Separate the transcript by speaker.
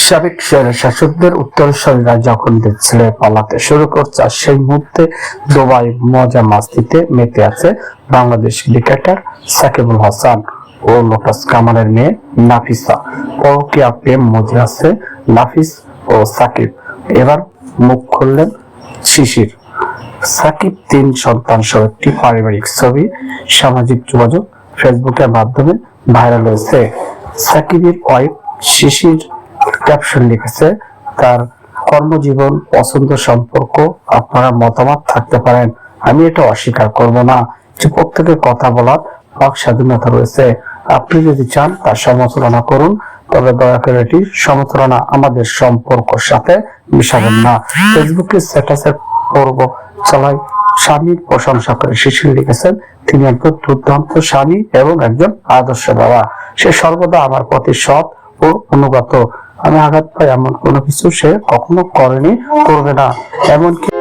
Speaker 1: সাবেক শাসকদের উত্তরসূরিরা যখন ছেড়ে পালাতে শুরু করছে সেই মুহূর্তে দুবাই মজা মাস্তিতে মেতে আছে বাংলাদেশ ক্রিকেটার সাকিবুল হাসান ও লোটাস কামালের মেয়ে নাফিসা। পরকীয়া প্রেম মজে আছে নাফিস ও সাকিব। এবার মুখ খুললেন শিশির। সাকিব তিন সন্তান সহ একটি পারিবারিক ছবি, সামাজিক যোগাযোগ, ফেসবুকের মাধ্যমে ভাইরাল হয়েছে। সাকিবের ওয়াইফ শিশির ক্যাপশন লিখেছে, তার কর্মজীবন, পছন্দ সম্পর্ক, আপনারা মতামত থাকতে পারেন। আমি এটা অস্বীকার করব না। যে প্রত্যেকের কথা বলার বাক স্বাধীনতা রয়েছে। আপনি যদি চান তার সমালোচনা করুন, তবে দয়া করে এটি সমালোচনা আমাদের সম্পর্কের সাথে মিশাবেন না। ফেসবুকে স্ট্যাটাসের পর্ব চালায় স্বামীর প্রশংসা করে শিশির লিখেছেন, তিনি একজন দুর্দান্ত স্বামী এবং একজন আদর্শ বাবা। সে সর্বদা আমার প্রতি সৎ ও অনুগত। আমি আঘাত পাই এমন কোনো কিছু সে কখনো করেনি করবে না। এমনকি